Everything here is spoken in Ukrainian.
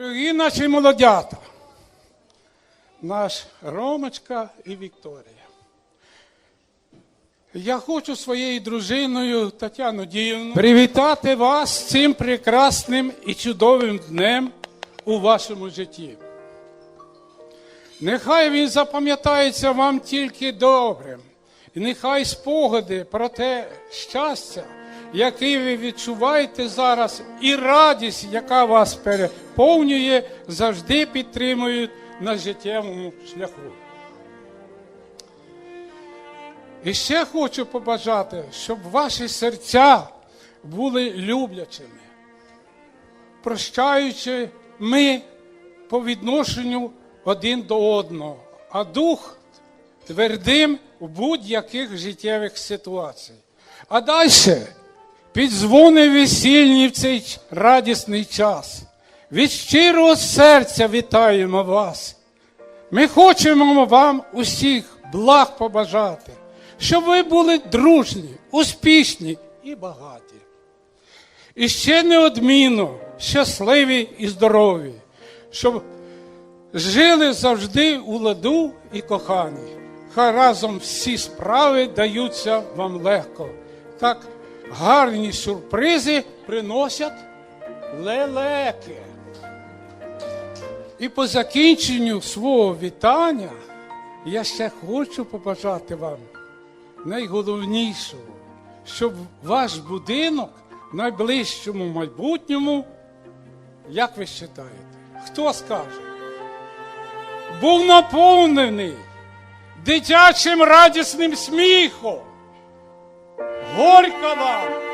Дорогі наші молодята, наш Ромочка і Вікторія. Я хочу своєю дружиною Тетяну Діївну привітати вас цим прекрасним і чудовим днем у вашому житті. Нехай він запам'ятається вам тільки добрим, і нехай спогади про те щастя, яке ви відчуваєте зараз, і радість, яка вас переповнює, завжди підтримують на життєвому шляху. І ще хочу побажати, щоб ваші серця були люблячими, прощаючи ми по відношенню один до одного, а дух твердим у будь-яких життєвих ситуаціях. А далі під дзвони весільні в цей радісний час. Від щирого серця вітаємо вас. Ми хочемо вам усіх благ побажати, щоб ви були дружні, успішні і багаті. І ще неодмінно щасливі і здорові, щоб жили завжди у ладу і кохані. Хай разом всі справи даються вам легко. Так гарні сюрпризи приносять лелеки. І по закінченню свого вітання я ще хочу побажати вам найголовнішого, щоб ваш будинок в найближчому майбутньому, як ви вважаєте, хто скаже, був наповнений дитячим радісним сміхом. Горько вам!